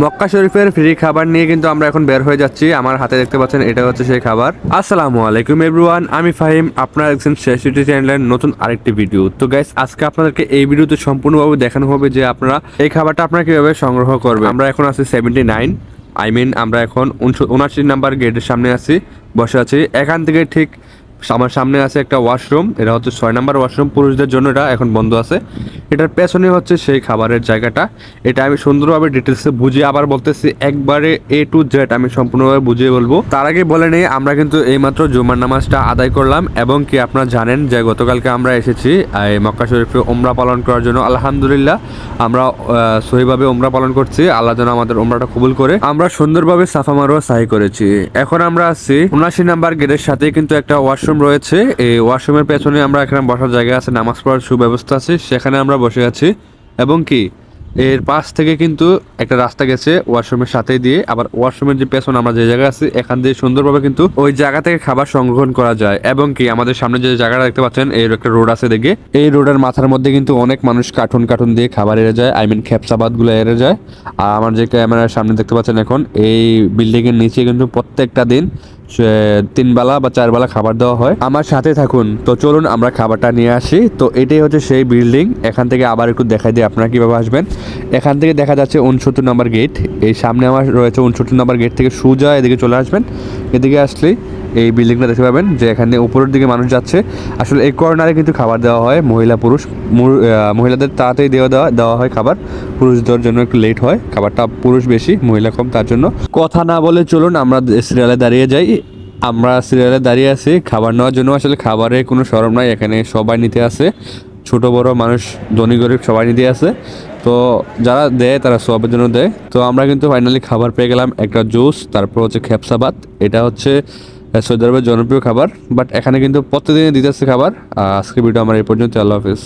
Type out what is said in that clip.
মক্কা শরীফের ফ্রি খাবার নিয়ে কিন্তু আমরা এখন বের হয়ে যাচ্ছি। আমার হাতে দেখতে পাচ্ছেন এটা হচ্ছে সেই খাবার। আসসালামু আলাইকুম এভরিওয়ান আমি ফাহিম, আপনারা দেখছেন শেষিটি চ্যানেলের নতুন আরেকটি ভিডিও তো গাইস আজকে আপনাদেরকে এই ভিডিওতে সম্পূর্ণভাবে দেখানো হবে যে আপনারা এই খাবারটা আপনারা কীভাবে সংগ্রহ করবেন। আমরা এখন আছি সেভেন্টি নাইন আই মিন আমরা এখন উনআশি নাম্বার গেটের সামনে আছি, বসে আছি। এখান থেকে ঠিক আমার সামনে আছে একটা ওয়াশরুম, এটা হচ্ছে ছয় নাম্বার ওয়াশরুম, পুরুষদের জন্য এটা এখন বন্ধ আছে। এটার পেছনে হচ্ছে সেই খাবারের জায়গাটা। এটা আমি সুন্দরভাবে ডিটেলসে বুঝিয়ে আবার বলতেছি, একবারে এ টু জেড আমি সম্পূর্ণভাবে বুঝিয়ে বলব। তার আগে বলে নেই, আমরা কিন্তু এইমাত্র জুমার নামাজটা আদায় করলাম এবং কি আপনারা জানেন যে গতকালকে আমরা এসেছি এই মক্কা শরীফে ওমরা পালন করার জন্য। আলহামদুলিল্লাহ, আমরা সহিভাবে ওমরা পালন করছি, আল্লাহ যেন আমাদের ওমরাটা কবুল করে। আমরা সুন্দরভাবে সাফা মারোয়া সাহি করেছি। এখন আমরা আছি উনআশি নাম্বার গেটের সাথে কিন্তু একটা ওয়াশরুম রয়েছে। এই ওয়াশরুমের পেছনে আমরা এখানে বসার জায়গা আছে, নামাজ পড়ার সুব্যবস্থা আছে। সেখানে আমরা বসে আছি। এবং কি, এর পাশ থেকে কিন্তু একটা রাস্তা গেছে ওয়াশরুমের সাথে দিয়ে। আবার ওয়াশরুমের যে পেছনে আমরা যে জায়গা আছে, এখান দিয়ে সুন্দরভাবে কিন্তু ওই জায়গা থেকে খাবার সংগ্রহণ করা যায়। এবং কি, আমাদের সামনে যে জায়গাটা দেখতে পাচ্ছেন, এর একটা রোড আছে দেখে। এই রোডের মাথার মধ্যে কিন্তু অনেক মানুষ কার্টুন কার্টুন দিয়ে খাবার এড়ে যায়। আই মিন খেপসাবাদগুলো এড়ে যায়। আর আমার যে ক্যামেরার সামনে দেখতে পাচ্ছেন এখন, এই বিল্ডিং এর নিচে কিন্তু প্রত্যেকটা দিন সে- তিন বেলা বা চার বেলা খাবার দেওয়া হয়। আমার সাথে থাকুন। তো চলুন আমরা খাবারটা নিয়ে আসি। তো এটাই হচ্ছে সেই বিল্ডিং এখান থেকে আবার একটু দেখাই দিই আপনারা কীভাবে আসবেন। এখান থেকে দেখা যাচ্ছে উনসত্তর নম্বর গেট এই সামনে আমার রয়েছে উনসত্তর নম্বর গেট থেকে সোজা এদিকে চলে আসবেন। এদিকে আসলেই এই বিল্ডিংটা দেখতে পাবেন, যে এখানে উপরের দিকে মানুষ যাচ্ছে। আসলে এই কর্নারে কিন্তু খাবার দেওয়া হয়, মহিলা পুরুষ। মহিলাদের তাড়াতাড়ি দেওয়া দেওয়া দেওয়া হয় খাবার। পুরুষদের জন্য একটু লেট হয়, খাবারটা পুরুষ বেশি, মহিলা কম, তার জন্য। কথা না বলে চলুন, আমরা সিরিয়ালে দাঁড়িয়ে যাই। আমরা সিরিয়ালে দাঁড়িয়ে আছি, খাবার নেওয়ার জন্য। আসলে খাবারে কোনো সরম নাই, এখানে সবাই নিতে আসে। ছোট, বড় মানুষ, ধনী, গরিব সবাই নিতে আসে। তো যারা দেয়, তারা সবের জন্য দেয়। তো আমরা কিন্তু ফাইনালি খাবার পেয়ে গেলাম, একটা জুস, তারপর হচ্ছে খেপসাবাত এটা হচ্ছে সৌদি আরবের জনপ্রিয় খাবার বাট এখানে কিন্তু প্রত্যেকদিনই দিতেছে খাবার। আজকে ভিডিও আমার এই পর্যন্ত। আল্লাহ হাফিজ।